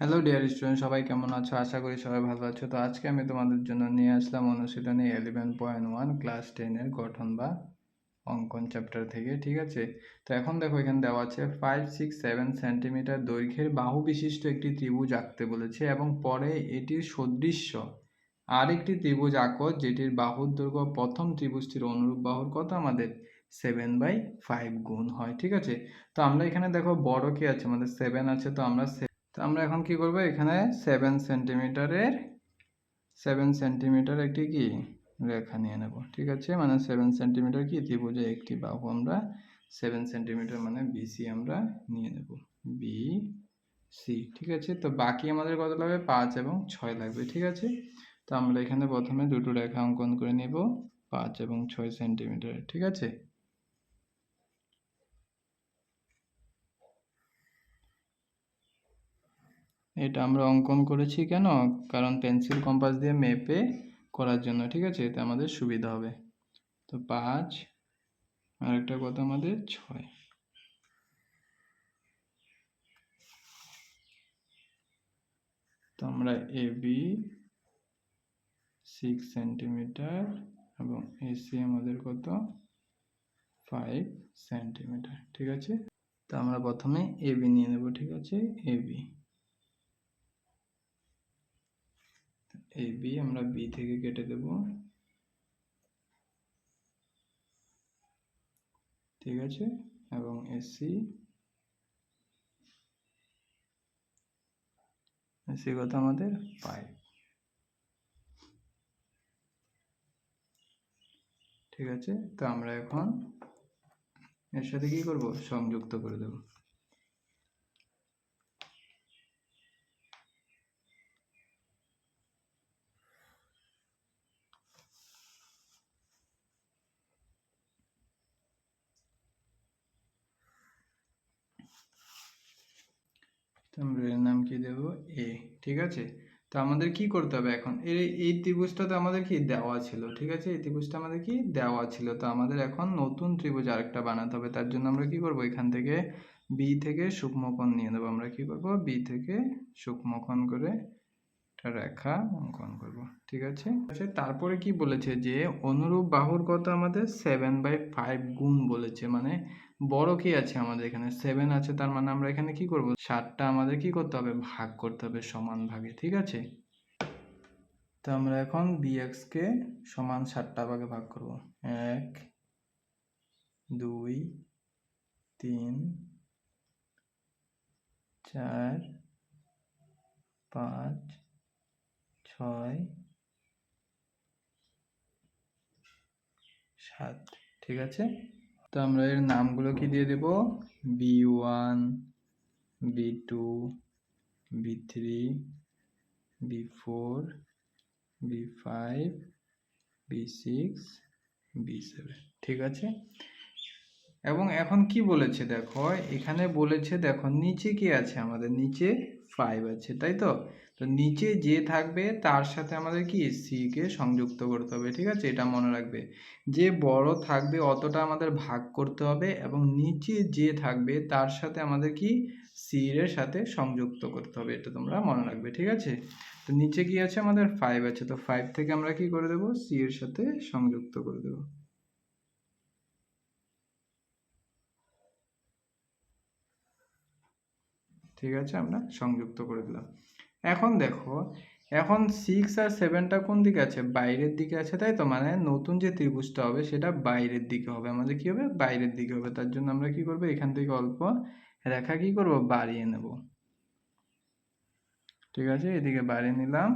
Hello dear student সবাই কেমন আছো? আশা করি সবাই ভালো আছো। তো আজকে আমি তোমাদের জন্য নিয়ে আসলাম অনুশীলনী এলেভেন পয়েন্ট ওয়ান ক্লাস টেনের গঠন বা অঙ্কন চ্যাপ্টার থেকে, ঠিক আছে? তো এখন দেখো, এখানে দেওয়া আছে ফাইভ সিক্স সেভেন সেন্টিমিটার দৈর্ঘ্যের বাহু বিশিষ্ট একটি ত্রিভুজ আঁকতে বলেছে এবং পরে এটির সদৃশ্য আরেকটি ত্রিভুজ আঁকো, যেটির বাহুর দৈর্ঘ্য প্রথম ত্রিভুজটির অনুরূপ বাহুর কত? আমাদের সেভেন বাই ফাইভ গুণ হয়, ঠিক আছে? তো আমরা এখানে দেখো বড় কি আছে? আমাদের সেভেন আছে, তো আমরা তো আমরা এখন কি করব? এখানে সেভেন সেন্টিমিটারের সেভেন সেন্টিমিটার একটি কি? রেখা নিয়ে নেব, ঠিক আছে? মানে সেভেন সেন্টিমিটার কি? ত্রিভুজে একটি বাহু আমরা সেভেন সেন্টিমিটার মানে বিসি আমরা নিয়ে নেব বি সি ঠিক আছে? তো বাকি আমাদের কত লাগবে? পাঁচ এবং ছয় লাগবে, ঠিক আছে? তো আমরা এখানে প্রথমে দুটো রেখা অঙ্কন করে নেব, পাঁচ এবং ছয় সেন্টিমিটার ঠিক আছে? এটা আমরা অঙ্কন করেছি কেন? কারণ পেন্সিল কম্পাস দিয়ে মেপে করার জন্য, ঠিক আছে? এতে আমাদের সুবিধা হবে। তো পাঁচ আর একটা কথা আমাদের ছয়। তো আমরা এ বি সিক্স সেন্টিমিটার এবং এসি আমাদের কত? ফাইভ সেন্টিমিটার ঠিক আছে? তো আমরা প্রথমে এ বি নিয়ে নেব, ঠিক আছে? এ বি এই বি আমরা বি থেকে কেটে দেব। ঠিক আছে? এবং এসি এসি কত আমাদের? ফাইভ ঠিক আছে? তো আমরা এখন এর সাথে কি করব? সংযুক্ত করে দেবো। তো এর নাম কি দেব? এ, ঠিক আছে? তো আমাদের কি করতে হবে এখন? এই এই ত্রিভুজটা তো আমাদের কি দেওয়া ছিল, ঠিক আছে? এই ত্রিভুজটা আমাদের কি দেওয়া ছিল? তো আমাদের এখন নতুন ত্রিভুজ আরেকটা বানাতে হবে, তার জন্য আমরা কি করব? এখান থেকে বি থেকে সূক্ষ্মকোণ নিয়ে নেব। আমরা কি করব? বি থেকে সূক্ষ্মকোণ করে একটা রেখা অঙ্কন করব, ঠিক আছে? আচ্ছা তারপরে কি বলেছে যে অনুরূপ বাহুর কত আমাদের? সেভেন বাই ফাইভ গুণ বলেছে মানে বড় কি আছে আমাদের এখানে? সেভেন আছে, তার মানে আমরা এখানে কি করব? সাতটা আমাদের কি করতে হবে? ভাগ করতে হবে সমান ভাগে, ঠিক আছে? তো আমরা এখন কে সমান সাতটা ভাগে ভাগ করব। এক, দুই, তিন, চার, পাঁচ, ছয়, সাত, ঠিক আছে? তো আমরা এর নামগুলো কি দিয়ে দেব? B one, B two, B three, B four, B five, B six, B seven. ঠিক আছে? এবং এখন কি বলেছে দেখো? এখানে বলেছে দেখো, নিচে কি আছে আমাদের? নিচে ফাইভ আছে, তাই তো? তো নিচে যে থাকবে, তার সাথে আমাদের কি সি কে সংযুক্ত করতে হবে, ঠিক আছে? এটা মনে রাখবে। যে বড় থাকবে, অতটা আমাদের ভাগ করতে হবে এবং নিচে যে থাকবে, তার সাথে আমাদের কি সি এর সাথে সংযুক্ত করতে হবে, এটা তোমরা মনে রাখবে, ঠিক আছে? তো নিচে কি আছে? আমাদের ফাইভ আছে। তো ফাইভ থেকে আমরা কি করে দেব? সি এর সাথে সংযুক্ত করে দেব। ঠিক আছে? আমরা সংযুক্ত করে দিলাম। এখন দেখো, এখন সিক্স আর সেভেনটা কোন দিকে আছে? বাইরের দিকে আছে তাই তো? মানে নতুন যে ত্রিভুজটা হবে সেটা বাইরের দিকে হবে। আমাদের কি হবে? বাইরের দিকে হবে। তার জন্য আমরা কি করব? এখান থেকে অল্প রেখা কি করব? বাড়িয়ে নেব। ঠিক আছে? এদিকে বাড়িয়ে নিলাম।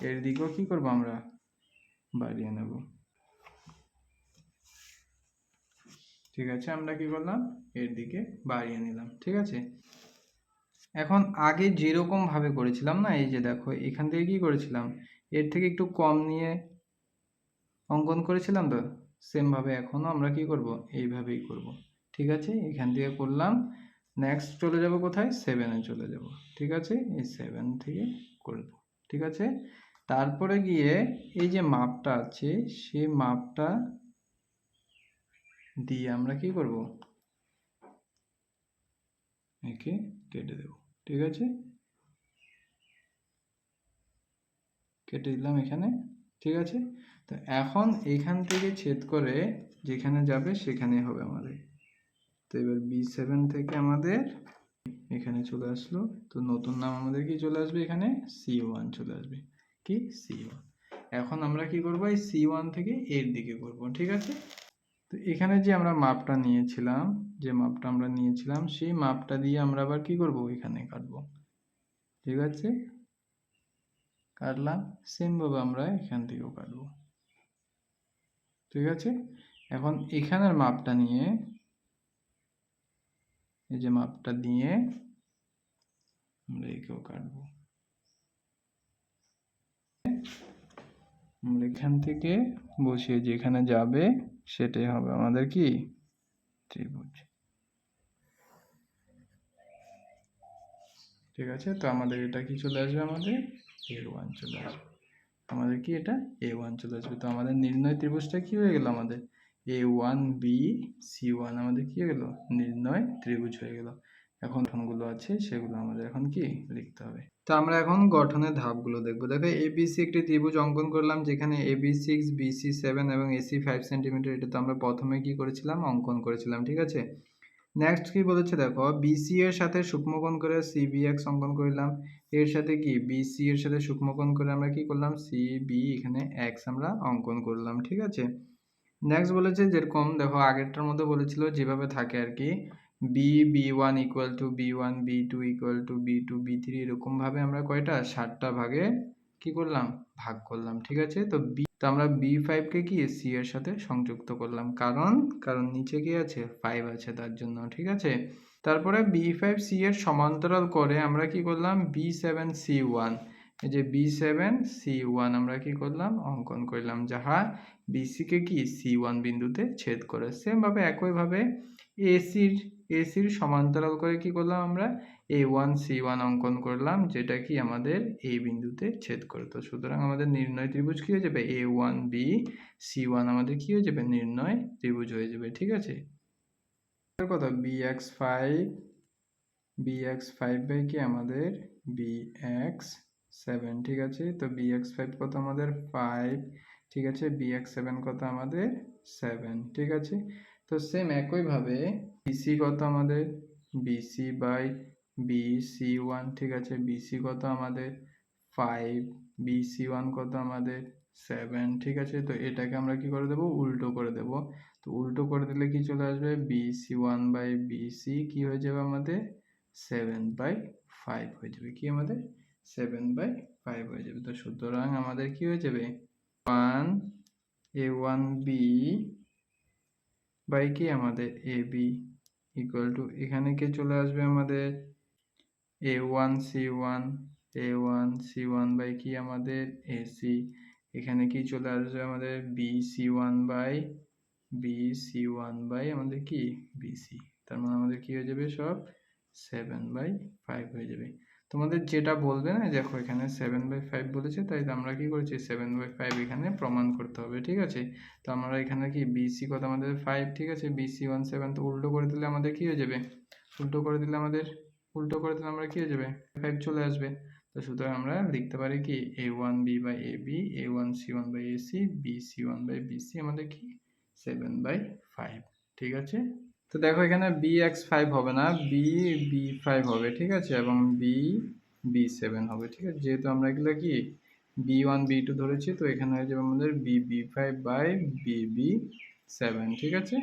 এর দিকেও কি করব আমরা? বাড়িয়ে নেব। ঠিক আছে? আমরা কি করলাম? এর দিকে বাড়িয়ে নিলাম। ঠিক আছে? এখন আগে যেরকম ভাবে করেছিলাম না, এই যে দেখো, এখান থেকে কি করেছিলাম? এর থেকে একটু কম নিয়ে অঙ্কন করেছিলাম তো? সেমভাবে এখনও আমরা কি করব? এইভাবেই করব। ঠিক আছে? এখান থেকে করলাম। নেক্সট চলে যাব কোথায়? সেভেনে চলে যাব। ঠিক আছে? এই সেভেন থেকে করব। ঠিক আছে? তারপরে গিয়ে এই যে মাপটা আছে, সেই মাপটা দিয়ে আমরা কি করব? একে কেটে দেব। ঠিক আছে? কেটে দিলাম এখানে, ঠিক আছে? তো এখন এখান থেকে ছেদ করে যেখানে যাবে সেখানে হবে আমাদের। তো এবার বি সেভেন থেকে আমাদের এখানে চলে আসলো। তো নতুন নাম আমাদের কি চলে আসবে এখানে? সি ওয়ান চলে আসবে। কি? সি ওয়ান এখন আমরা কি করব? এই সি ওয়ান থেকে এর দিকে করব, ঠিক আছে? তো এখানে যে আমরা মাপটা নিয়েছিলাম, যে মাপটা আমরা নিয়েছিলাম, সেই মাপটা দিয়ে আমরা আবার কি করব? এখানে কাটবো। ঠিক আছে? কাটলাম সেমভাবে আমরা এখান থেকেও কাটবো। ঠিক আছে? এখন এখানের মাপটা নিয়ে, এই যে মাপটা দিয়ে আমরা একেও কাটবো। আমরা এখান থেকে বসিয়ে যেখানে যাবে সেটাই হবে। আমাদের কি? ত্রিভুজ। ঠিক আছে? তো আমাদের এটা কি চলে আসবে আমাদের? এ ওয়ান চলে আসবে। আমাদের কি এটা? এ ওয়ান চলে আসবে। তো আমাদের নির্ণয় ত্রিভুজটা কি হয়ে গেল আমাদের? A one B C one আমাদের কি হয়ে গেল? নির্ণয় ত্রিভুজ হয়ে গেল। এখন গঠনগুলো আছে, সেগুলো আমাদের এখন কি লিখতে হবে? তো আমরা এখন গঠনের ধাপগুলো দেখব। দেখো এবিসি একটি ত্রিভুজ অঙ্কন করলাম, যেখানে এবি সিক্স বিসি সেভেন এবং এসি ফাইভ সেন্টিমিটার এটা তো আমরা প্রথমে কি করেছিলাম? অঙ্কন করেছিলাম, ঠিক আছে? নেক্সট কি বলেছে দেখো বিসি এর সাথে সূক্ষ্মকোণ করে সিবি এক্স অঙ্কন করলাম। এর সাথে কি? বিসি এর সাথে সূক্ষ্মকোণ করে আমরা কি করলাম? সিবি এখানে এক্স আমরা অঙ্কন করলাম, ঠিক আছে? নেক্সট বলেছে যেরকম, দেখো, আগেরটার মধ্যে বলেছিল, যেভাবে থাকে আর কি B B one equal to B one B two equal to B two B three এরকমভাবে আমরা কয়টা? ষাটটা ভাগে কি করলাম? ভাগ করলাম, ঠিক আছে? তো বি তো আমরা বি ফাইভকে কি সি এর সাথে সংযুক্ত করলাম? কারণ কারণ নিচে কি আছে? ফাইভ আছে তার জন্য, ঠিক আছে? তারপরে বি ফাইভ সি এর সমান্তরাল করে আমরা কি করলাম? বি সেভেন সি ওয়ান যে বি সেভেন সি ওয়ান আমরা কি করলাম? অঙ্কন করলাম। যাহা বিসিকে কি সি ওয়ান বিন্দুতে ছেদ করে। সেমভাবে একইভাবে এসির এসির সমান্তরাল করে কি করলাম আমরা? এ ওয়ান সি ওয়ান অঙ্কন করলাম, যেটা কি আমাদের এই বিন্দুতে ছেদ করে তো সুতরাং আমাদের নির্ণয় ত্রিভুজ কি হয়ে যাবে? A one B C one আমাদের কি হয়ে যাবে? নির্ণয় ত্রিভুজ হয়ে যাবে। ঠিক আছে? কত B X five B X five by কি আমাদের? বি এক্স সেভেন ঠিক আছে? তো বি এক্স ফাইভ কত আমাদের? ফাইভ ঠিক আছে? বি এক্স সেভেন কত আমাদের? সেভেন ঠিক আছে? তো সেম একইভাবে বিসি কত আমাদের? বিসি বাই বিসি ওয়ান ঠিক আছে? বিসি কত আমাদের? ফাইভ বিসি ওয়ান কত আমাদের? সেভেন ঠিক আছে? তো এটাকে আমরা কি করে দেব? উল্টো করে দেব। তো উল্টো করে দিলে কি চলে আসবে? বিসি ওয়ান বাই বিসি কি হয়ে যাবে আমাদের? সেভেন বাই ফাইভ হয়ে যাবে। কি আমাদের? সেভেন বাই ফাইভ হয়ে যাবে। তো সুতরাং আমাদের কি হয়ে যাবে? One A one B by কি? আমাদের এ বি ইকুয়াল টু এখানে কে চলে আসবে আমাদের? A one C one A one C one by কি? আমাদের এ সি এখানে কি চলে আসবে আমাদের? B C one by B C one by আমাদের কি? বিসি তার মানে আমাদের কি হয়ে যাবে সব? সেভেন বাই ফাইভ হয়ে যাবে। তোমাদের যেটা বলবে না দেখো এখানে সেভেন বাই ফাইভ বলেছে, তাই আমরা কি করেছি? সেভেন বাই ফাইভ এখানে প্রমাণ করতে হবে, ঠিক আছে? তো আমরা এখানে কি বিসি কত আমাদের? ফাইভ ঠিক আছে? বিসি ওয়ান সেভেন তো উল্টো করে দিলে আমাদের কি হয়ে যাবে? উল্টো করে দিলে আমাদের, উল্টো করে দিলে আমরা কি হয়ে যাবে? ফাইভ চলে আসবে। তো সুতরাং আমরা লিখতে পারি কি? A one B by A B A one C one by A C B C one by B C আমাদের কি? সেভেন বাই ফাইভ ঠিক আছে? তো দেখো এখানে বি এক্স ফাইভ হবে না বি বি ফাইভ হবে ঠিক আছে? এবং বি বি সেভেন হবে ঠিক আছে? যেহেতু আমরা এগুলো কি? বি ওয়ান বি টু ধরেছি তো এখানে হয়ে যাবে আমাদের B B five by B B seven ঠিক আছে?